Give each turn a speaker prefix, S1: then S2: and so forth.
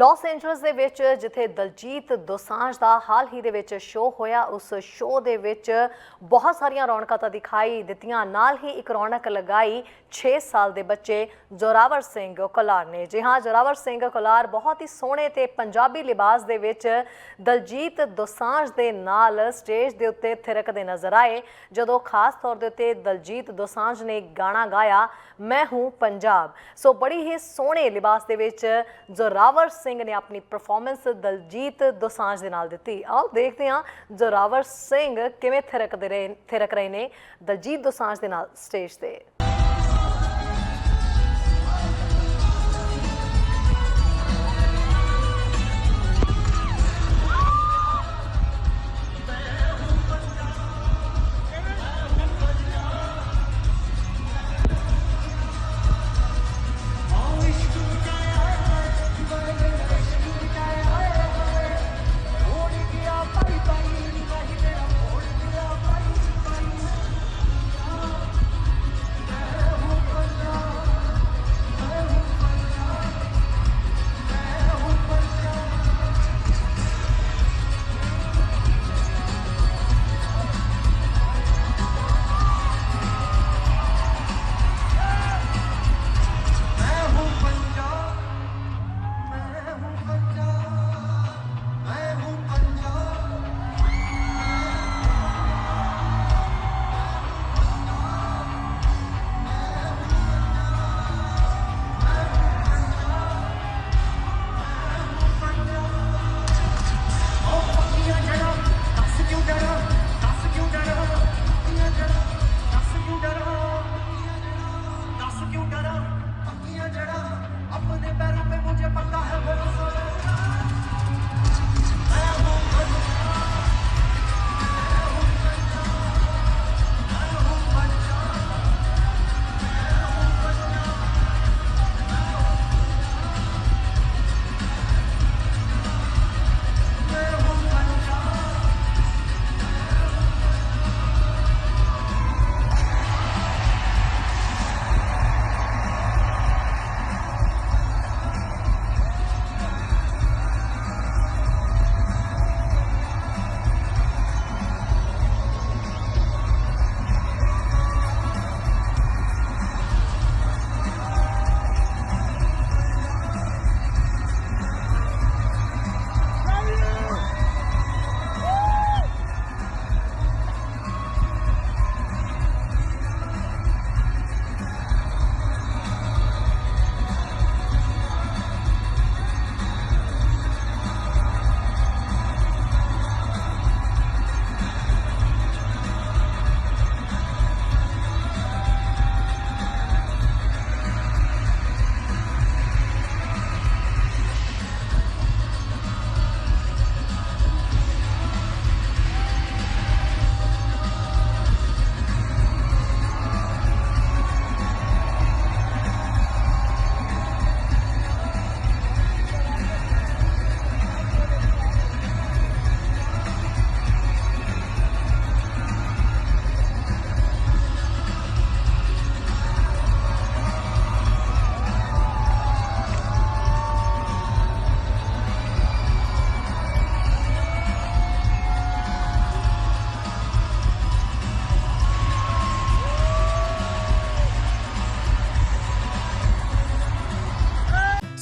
S1: Las Angeles ਦੇ ਵਿੱਚ, ਜਿੱਥੇ ਦਲਜੀਤ ਦੋਸਾਂਝ ਦਾ ਹਾਲ ਹੀ ਦੇ ਵਿੱਚ ਸ਼ੋਅ ਹੋਇਆ, ਉਸ ਸ਼ੋਅ ਦੇ ਵਿੱਚ ਬਹੁਤ ਸਾਰੀਆਂ ਰੌਣਕਾਂ ਤਾਂ ਦਿਖਾਈ ਦਿੱਤੀਆਂ। ਨਾਲ ਹੀ ਇੱਕ ਰੌਣਕ ਲਗਾਈ 6 ਸਾਲ ਦੇ ਬੱਚੇ ਜ਼ੋਰਾਵਰ ਸਿੰਘ ਕੋਲਾਰ ਨੇ। ਜੀ ਹਾਂ, ਜ਼ੋਰਾਵਰ ਸਿੰਘ ਕੋਲਾਰ ਬਹੁਤ ਹੀ ਸੋਹਣੇ ਤੇ ਪੰਜਾਬੀ ਲਿਬਾਸ ਦੇ ਵਿੱਚ ਦਲਜੀਤ ਦੋਸਾਂਝ ਦੇ ਨਾਲ ਸਟੇਜ ਦੇ ਉੱਤੇ ਥਿਰਕਦੇ ਨਜ਼ਰ ਆਏ। ਜਦੋਂ ਖਾਸ ਤੌਰ ਦੇ ਉੱਤੇ ਦਲਜੀਤ ਦੋਸਾਂਝ ਨੇ ਗਾਣਾ ਗਾਇਆ, ਮੈਂ ਹੂੰ ਪੰਜਾਬ। ਸੋ ਬੜੀ ਹੀ ਸੋਹਣੇ ਲਿਬਾਸ ਦੇ ਵਿੱਚ ਜ਼ੋਰਾਵਰ ਸਿੰਘ ਸਿੰਘ ਨੇ ਆਪਣੀ ਪਰਫਾਰਮੈਂਸ ਦਲਜੀਤ ਦੋਸਾਂਝ ਦੇ ਨਾਲ ਦਿੱਤੀ। ਆਓ ਦੇਖਦੇ ਹਾਂ ਜ਼ੋਰਾਵਰ ਸਿੰਘ ਕਿਵੇਂ ਥਿਰਕਦੇ ਰਹੇ ਥਿਰਕ ਰਹੇ ਨੇ ਦਲਜੀਤ ਦੋਸਾਂਝ ਦੇ ਨਾਲ ਸਟੇਜ ਤੇ।